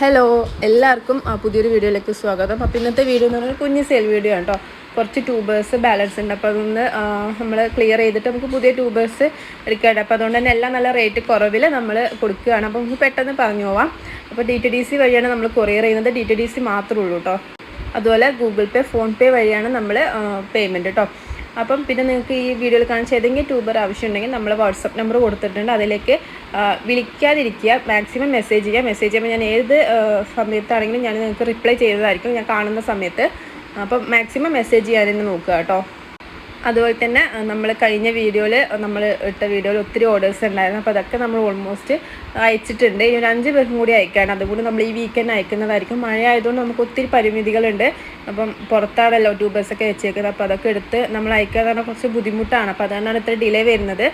Hello എല്ലാവർക്കും ആ, പുതിയൊരു വീഡിയോയിലേക്ക് സ്വാഗതം. അപ്പോൾ ഇന്നത്തെ വീഡിയോ എന്ന് പറഞ്ഞാൽ കുഞ്ഞ് സെയിൽ വീഡിയോ ആണ് കേട്ടോ. കുറച്ച് ട്യൂബേഴ്സ് ബാലൻസ് ഉണ്ട്. അപ്പോൾ അതൊന്ന് നമ്മൾ ക്ലിയർ ചെയ്തിട്ട് നമുക്ക് പുതിയ ട്യൂബേഴ്സ് എടുക്കാണ്ട്. അപ്പോൾ അതുകൊണ്ട് തന്നെ എല്ലാം നല്ല റേറ്റ് കുറവിൽ നമ്മൾ കൊടുക്കുകയാണ്. അപ്പോൾ നമുക്ക് പെട്ടെന്ന് പറഞ്ഞു പോവാം. അപ്പോൾ ഡി ടി ഡി സി വഴിയാണ് നമ്മൾ കൊറിയർ ചെയ്യുന്നത്. ഡി ടി ഡി സി മാത്രമേ ഉള്ളൂ കേട്ടോ. അതുപോലെ ഗൂഗിൾ പേ ഫോൺ പേ വഴിയാണ് നമ്മൾ പേയ്മെന്റ് കേട്ടോ. അപ്പം പിന്നെ നിങ്ങൾക്ക് ഈ വീഡിയോയിൽ കാണിച്ച ഏതെങ്കിലും ട്യൂബർ ആവശ്യമുണ്ടെങ്കിൽ നമ്മൾ വാട്സപ്പ് നമ്പർ കൊടുത്തിട്ടുണ്ട്. അതിലേക്ക് വിളിക്കാതിരിക്കുക. മാക്സിമം മെസ്സേജ് ചെയ്യുക. മെസ്സേജ് ചെയ്യുമ്പോൾ ഞാൻ ഏത് സമയത്താണെങ്കിലും ഞാൻ നിങ്ങൾക്ക് റിപ്ലൈ ചെയ്തതായിരിക്കും ഞാൻ കാണുന്ന സമയത്ത്. അപ്പം മാക്സിമം മെസ്സേജ് ചെയ്യാനൊന്ന് നോക്കുക കേട്ടോ. അതുപോലെ തന്നെ നമ്മൾ കഴിഞ്ഞ വീഡിയോയിൽ നമ്മൾ ഇട്ട വീഡിയോയിൽ ഒത്തിരി ഓർഡേഴ്സ് ഉണ്ടായിരുന്നു. അപ്പോൾ അതൊക്കെ നമ്മൾ ഓൾമോസ്റ്റ് അയച്ചിട്ടുണ്ട്. ഇനി ഒരു അഞ്ച് പേർക്കും കൂടി അയക്കാണ്. അതുകൊണ്ട് നമ്മൾ ഈ വീക്കെൻഡ് അയക്കുന്നതായിരിക്കും. മഴ ആയതുകൊണ്ട് നമുക്ക് ഒത്തിരി പരിമിതികളുണ്ട്. അപ്പം പുറത്താണല്ലോ ട്യൂബേഴ്സൊക്കെ വെച്ചേക്കുന്നത്. അപ്പോൾ അതൊക്കെ എടുത്ത് നമ്മൾ അയക്കുക എന്ന് പറഞ്ഞാൽ കുറച്ച് ബുദ്ധിമുട്ടാണ്. അപ്പോൾ അതുകൊണ്ടാണ് ഇത്ര ഡിലേ വരുന്നത്.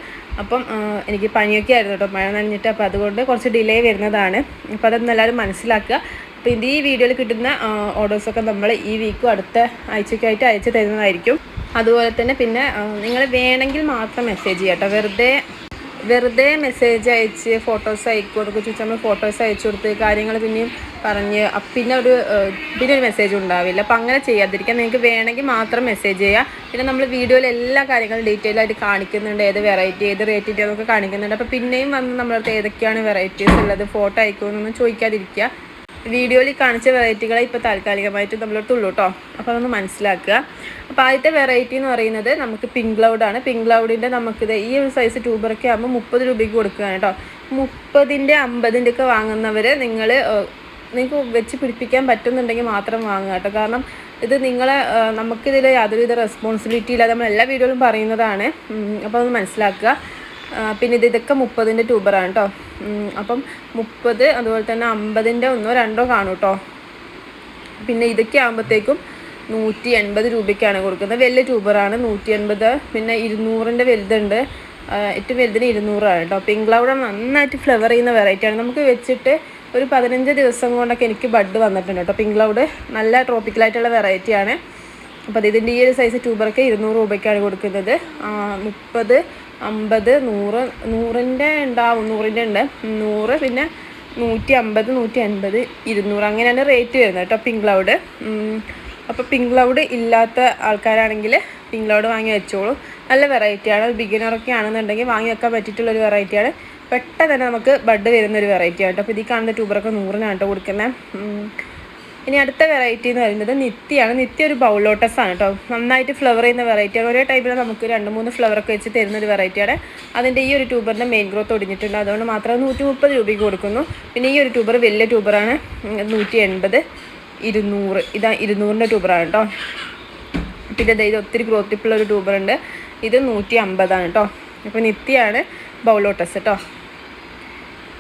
അപ്പം എനിക്ക് പനിയൊക്കെ ആയിരുന്നു കേട്ടോ. മഴ നനഞ്ഞിട്ട്. അപ്പോൾ അതുകൊണ്ട് കുറച്ച് ഡിലേ വരുന്നതാണ്. അപ്പോൾ അതൊന്നും എല്ലാവരും മനസ്സിലാക്കുക. അപ്പോൾ ഇത് ഈ വീഡിയോയിൽ കിട്ടുന്ന ഓർഡേഴ്സൊക്കെ നമ്മൾ ഈ വീക്കും അടുത്ത ആഴ്ചയ്ക്കായിട്ട് അയച്ചു തരുന്നതായിരിക്കും. അതുപോലെ തന്നെ പിന്നെ നിങ്ങൾ വേണമെങ്കിൽ മാത്രം മെസ്സേജ് ചെയ്യാം വെറുതെ വെറുതെ മെസ്സേജ് അയച്ച് ഫോട്ടോസ് അയക്കും അതൊക്കെ ചോദിച്ചാൽ നമ്മൾ ഫോട്ടോസ് അയച്ചു കൊടുത്ത് കാര്യങ്ങൾ പിന്നെയും പറഞ്ഞ് പിന്നെ ഒരു പിന്നെ ഒരു മെസ്സേജ് ഉണ്ടാവില്ല. അപ്പം അങ്ങനെ ചെയ്യാതിരിക്കാൻ നിങ്ങൾക്ക് വേണമെങ്കിൽ മാത്രം മെസ്സേജ് ചെയ്യുക പിന്നെ നമ്മൾ വീഡിയോയിൽ എല്ലാ കാര്യങ്ങളും ഡീറ്റെയിൽ ആയിട്ട് കാണിക്കുന്നുണ്ട്. ഏത് വെറൈറ്റി ഏത് റേറ്റിന്റെ അതൊക്കെ കാണിക്കുന്നുണ്ട്. അപ്പോൾ പിന്നെയും വന്ന് നമ്മളടുത്ത് ഏതൊക്കെയാണ് വെറൈറ്റീസ് ഉള്ളത്? ഫോട്ടോ അയക്കുമെന്നൊന്നും ചോദിക്കാതിരിക്കുക. വീഡിയോയിൽ കാണിച്ച വെറൈറ്റികളെ ഇപ്പോൾ താൽക്കാലികമായിട്ട് നമ്മളടുത്തുള്ളൂ കേട്ടോ അപ്പോൾ അതൊന്ന് മനസ്സിലാക്കുക. അപ്പോൾ ആദ്യത്തെ വെറൈറ്റി എന്ന് പറയുന്നത് നമുക്ക് പിങ്ക് ക്ലൗഡാണ് പിങ്ക് ക്ലൗഡിന്റെ നമുക്കിത് ഈ ഒരു സൈസ് ട്യൂബറൊക്കെ ആകുമ്പോൾ മുപ്പത് രൂപയ്ക്ക് കൊടുക്കുകയാണ് കേട്ടോ മുപ്പതിന്റെ അമ്പതിന്റെ ഒക്കെ വാങ്ങുന്നവർ നിങ്ങൾ നിങ്ങൾക്ക് വെച്ച് പിടിപ്പിക്കാൻ പറ്റുന്നുണ്ടെങ്കിൽ മാത്രം വാങ്ങുക കേട്ടോ കാരണം ഇത് നിങ്ങളെ നമുക്കിതിൽ യാതൊരുവിധ റെസ്പോൺസിബിലിറ്റി ഇല്ല നമ്മൾ എല്ലാ വീഡിയോയിലും പറയുന്നതാണ്. അപ്പോൾ അത് മനസ്സിലാക്കുക. പിന്നെ ഇത് ഇതൊക്കെ മുപ്പതിന്റെ ട്യൂബറാണ് കേട്ടോ അപ്പം മുപ്പത് അതുപോലെ തന്നെ അമ്പതിന്റെ ഒന്നോ രണ്ടോ കാണും കേട്ടോ പിന്നെ ഇതൊക്കെ ആകുമ്പോഴത്തേക്കും നൂറ്റി എൺപത് രൂപയ്ക്കാണ് കൊടുക്കുന്നത്. വലിയ ട്യൂബറാണ് നൂറ്റി എൺപത് പിന്നെ ഇരുന്നൂറിന്റെ വലുതുണ്ട്. ഏറ്റവും വലുതിന് ഇരുന്നൂറാണ് കേട്ടോ പിങ്ക് ക്ലൗഡ് നന്നായിട്ട് ഫ്ലവർ ചെയ്യുന്ന വെറൈറ്റിയാണ് നമുക്ക് വെച്ചിട്ട് ഒരു പതിനഞ്ച് ദിവസം കൊണ്ടൊക്കെ എനിക്ക് ബഡ് വന്നിട്ടുണ്ട് കേട്ടോ പിങ്ക് ക്ലൗഡ് നല്ല ട്രോപ്പിക്കലായിട്ടുള്ള വെറൈറ്റിയാണ് അപ്പോൾ ഇതിന്റെ ഈ ഒരു സൈസ് ട്യൂബറൊക്കെ ഇരുന്നൂറ് രൂപയ്ക്കാണ് കൊടുക്കുന്നത്. മുപ്പത് അമ്പത് നൂറ് നൂറിന്റെ ഉണ്ടാവും നൂറിന്റെ ഉണ്ട്. നൂറ് പിന്നെ നൂറ്റി അമ്പത് നൂറ്റി അൻപത് ഇരുന്നൂറ്. അങ്ങനെയാണ് റേറ്റ് വരുന്നത് കേട്ടോ പിങ്ക് ക്ലൗഡ് അപ്പോൾ പിങ്ക് ക്ലൗഡ് ഇല്ലാത്ത ആൾക്കാരാണെങ്കിൽ പിങ്ക് ക്ലൗഡ് വാങ്ങി വെച്ചോളൂ. നല്ല വെറൈറ്റിയാണ് ബിഗിനറൊക്കെ ആണെന്നുണ്ടെങ്കിൽ വാങ്ങി വെക്കാൻ പറ്റിയിട്ടുള്ളൊരു വെറൈറ്റിയാണ് പെട്ടെന്ന് തന്നെ നമുക്ക് ബഡ് വരുന്നൊരു വെറൈറ്റിയാണ് കേട്ടോ. അപ്പോൾ ഇതിൽ കാണുന്ന ട്യൂബറൊക്കെ നൂറിനാണ് കേട്ടോ കൊടുക്കുന്നത്. ഇനി അടുത്ത വെറൈറ്റി എന്ന് പറയുന്നത് നിത്യയാണ് നിത്യ ഒരു ബൗൾ ലോട്ടസ് ആണ് കേട്ടോ നന്നായിട്ട് ഫ്ലവർ ചെയ്യുന്ന വെറൈറ്റിയാണ് ഒരേ ടൈപ്പിൽ നമുക്ക് രണ്ട് മൂന്ന് ഫ്ലവർ ഒക്കെ വെച്ച് തരുന്ന ഒരു വെറൈറ്റിയാണ് അതിന്റെ ഈ ഒരു ട്യൂബറിന്റെ മെയിൻ ഗ്രോത്ത് ഒടിഞ്ഞിട്ടുണ്ട്. അതുകൊണ്ട് മാത്രം നൂറ്റി മുപ്പത് രൂപയ്ക്ക് കൊടുക്കുന്നു. പിന്നെ ഈ ഒരു ട്യൂബർ വലിയ ട്യൂബറാണ് നൂറ്റി എൺപത് ഇരുന്നൂറ്. ഇതാ ഇരുന്നൂറിന്റെ ട്യൂബറാണ് കേട്ടോ പിന്നെ ഇത് ഒത്തിരി ഗ്രോത്തിപ്പുള്ള ഒരു ട്യൂബറുണ്ട് ഇത് നൂറ്റി അമ്പതാണ് കേട്ടോ അപ്പോൾ നിത്യയാണ് ബൗൾ ലോട്ടസ് കേട്ടോ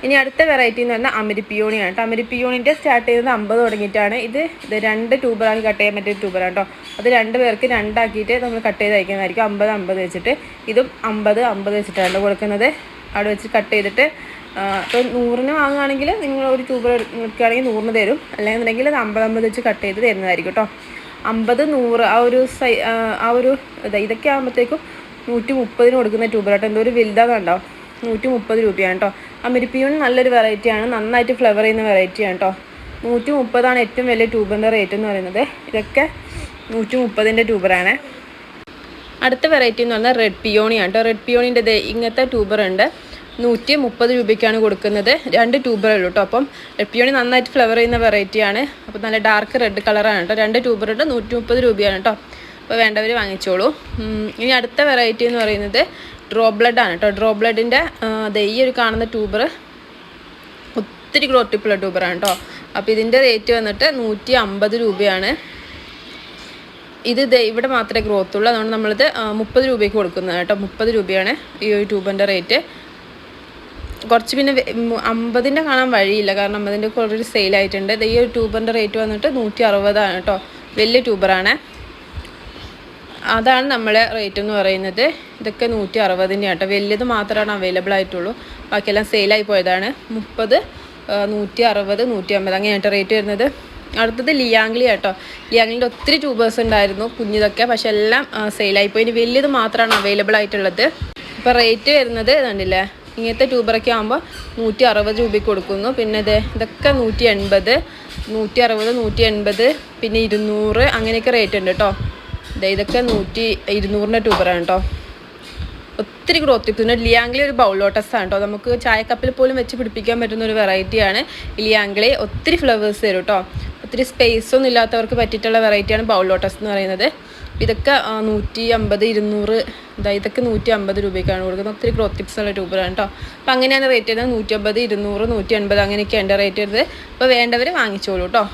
ഇനി അടുത്ത വെറൈറ്റി എന്ന് പറഞ്ഞാൽ അമരിപ്പിയോണിയാണ് കേട്ടോ. അമരിപ്പിയോണിന്റെ സ്റ്റാർട്ട് ചെയ്യുന്നത് അമ്പത് തുടങ്ങിയിട്ടാണ്. ഇത് ഇത് രണ്ട് ട്യൂബറാണ് കട്ട് ചെയ്യാൻ പറ്റിയ ട്യൂബറാണ് കേട്ടോ. അത് രണ്ട് പേർക്ക് രണ്ടാക്കിയിട്ട് നമ്മൾ കട്ട് ചെയ്ത് അയക്കുന്നതായിരിക്കും. അമ്പത് അമ്പത് വെച്ചിട്ട് ഇതും അമ്പത് അമ്പത് വെച്ചിട്ടാണ് കൊടുക്കുന്നത്. അവിടെ വെച്ച് കട്ട് ചെയ്തിട്ട് ഇപ്പോൾ നൂറിന് വാങ്ങുകയാണെങ്കിൽ നിങ്ങൾ ഒരു ട്യൂബർ എടുക്കുകയാണെങ്കിൽ നൂറിന് തരും. അല്ലെന്നുണ്ടെങ്കിൽ അത് അമ്പത് അമ്പത് വെച്ച് കട്ട് ചെയ്ത് തരുന്നതായിരിക്കും കേട്ടോ. അമ്പത് നൂറ് ആ ഒരു സൈ ആ, ഒരു ഇത് ഇതൊക്കെ ആകുമ്പോഴത്തേക്കും നൂറ്റി മുപ്പതിന് കൊടുക്കുന്ന ട്യൂബറാട്ടോ എന്തോ ഒരു വലുതാകണ്ടോ നൂറ്റി മുപ്പത് രൂപയാണ് കേട്ടോ. അമരിപ്പിയൂൺ നല്ലൊരു വെറൈറ്റിയാണ് നന്നായിട്ട് ഫ്ലവർ ചെയ്യുന്ന വെറൈറ്റിയാണ് കേട്ടോ നൂറ്റി മുപ്പതാണ് ഏറ്റവും വലിയ ട്യൂബറിന്റെ റേറ്റ് എന്ന് പറയുന്നത്. ഇതൊക്കെ നൂറ്റി മുപ്പതിന്റെ ട്യൂബറാണ് അടുത്ത വെറൈറ്റി എന്ന് പറഞ്ഞാൽ റെഡ് പിയോണിയാണ് കേട്ടോ റെഡ് പിയോണിന്റെ ഇങ്ങനത്തെ ട്യൂബർ ഉണ്ട്. നൂറ്റി മുപ്പത് രൂപയ്ക്കാണ് കൊടുക്കുന്നത്. രണ്ട് ട്യൂബറേ ഉള്ളൂ കേട്ടോ അപ്പം റെഡ് പിയോണി നന്നായിട്ട് ഫ്ലവർ ചെയ്യുന്ന വെറൈറ്റിയാണ് അപ്പോൾ നല്ല ഡാർക്ക് റെഡ് കളറാണ് കേട്ടോ രണ്ട് ട്യൂബറുണ്ട് നൂറ്റി മുപ്പത് രൂപയാണ് കേട്ടോ അപ്പോൾ വേണ്ടവർ വാങ്ങിച്ചോളൂ. ഇനി അടുത്ത വെറൈറ്റി എന്ന് പറയുന്നത് ഡ്രോ ബ്ലഡ് ആണ് കേട്ടോ ഡ്രോ ബ്ലഡിന്റെ ഈ ഒരു കാണുന്ന ട്യൂബർ ഒത്തിരി ഗ്രോട്ടിപ്പുള്ള ട്യൂബറാണ് കേട്ടോ അപ്പോൾ ഇതിന്റെ റേറ്റ് വന്നിട്ട് നൂറ്റി അമ്പത് രൂപയാണ്. ഇത് ഇവിടെ മാത്രമേ ഗ്രോത്ത് ഉള്ളൂ. അതുകൊണ്ട് നമ്മളിത് മുപ്പത് രൂപയ്ക്ക് കൊടുക്കുന്നത് കേട്ടോ മുപ്പത് രൂപയാണ് ഈ ഒരു ട്യൂബിന്റെ റേറ്റ് കുറച്ച് പിന്നെ അമ്പതിന്റെ കാണാൻ വഴിയില്ല. കാരണം അമ്പതിന്റെ ഓൾറെഡി സെയിലായിട്ടുണ്ട് ദേ ഈ ഒരു ട്യൂബറിന്റെ റേറ്റ് വന്നിട്ട് നൂറ്റി അറുപതാണ് കേട്ടോ വലിയ ട്യൂബറാണ് അതാണ് നമ്മളെ റേറ്റ് എന്ന് പറയുന്നത്. ഇതൊക്കെ നൂറ്റി അറുപതിന്റെ കേട്ടോ വലിയത് മാത്രമാണ് അവൈലബിൾ ആയിട്ടുള്ളൂ. ബാക്കിയെല്ലാം സെയിലായി പോയതാണ്. മുപ്പത് നൂറ്റി അറുപത് നൂറ്റി അമ്പത് അങ്ങനെയാട്ടോ റേറ്റ് വരുന്നത്. അടുത്തത് ലിയാങ്ലി കേട്ടോ ലിയാങ്ലിന്റെ ഒത്തിരി ട്യൂബേഴ്സ് ഉണ്ടായിരുന്നു കുഞ്ഞിതൊക്കെ. പക്ഷെ എല്ലാം സെയിലായി പോയി. ഇനി വലിയത് മാത്രമാണ് അവൈലബിൾ ആയിട്ടുള്ളത്. ഇപ്പോൾ റേറ്റ് വരുന്നത് കണ്ടില്ലേ? ഇങ്ങനത്തെ ട്യൂബറൊക്കെ ആകുമ്പോൾ നൂറ്റി അറുപത് രൂപയ്ക്ക് കൊടുക്കുന്നു. പിന്നെ ഇത് ഇതൊക്കെ നൂറ്റി എൺപത് നൂറ്റി അറുപത് നൂറ്റി എൺപത് പിന്നെ ഇരുന്നൂറ് അങ്ങനെയൊക്കെ റേറ്റ് ഉണ്ട് കേട്ടോ. ദേ ഇതൊക്കെ നൂറ്റി ഇരുന്നൂറിന്റെ ട്യൂബറാണ് കേട്ടോ ഒത്തിരി ഗ്രോത്ത് പിന്നെ ലിയാംഗ്ലി ഒരു ബൗൾ ലോട്ടസ് ആണ് കേട്ടോ നമുക്ക് ചായക്കപ്പിൽ പോലും വെച്ച് പിടിപ്പിക്കാൻ പറ്റുന്ന ഒരു വെറൈറ്റിയാണ് ലിയാംഗ്ലി ഒത്തിരി ഫ്ലവേഴ്സ് തരും കേട്ടോ ഒത്തിരി സ്പേസ് ഒന്നും ഇല്ലാത്തവർക്ക് പറ്റിയിട്ടുള്ള വെറൈറ്റിയാണ് ബൗൾ ലോട്ടസ് എന്ന് പറയുന്നത്. ഇതൊക്കെ നൂറ്റി അമ്പത് ഇരുന്നൂറ് ഇതാ ഇതൊക്കെ നൂറ്റി അമ്പത് രൂപയ്ക്കാണ് കൊടുക്കുന്നത്. ഒത്തിരി ഗ്രോത്ത് ടിപ്സ് ഉള്ള ട്യൂബറാണ് കേട്ടോ അപ്പം അങ്ങനെയാണ് റേറ്റ് ചെയ്യുന്നത് നൂറ്റി അമ്പത് ഇരുന്നൂറ് നൂറ്റി അൻപത് അങ്ങനെയൊക്കെയാണ് റേറ്റ് വരുന്നത് അപ്പോൾ വേണ്ടവർ വാങ്ങിച്ചോളൂ കേട്ടോ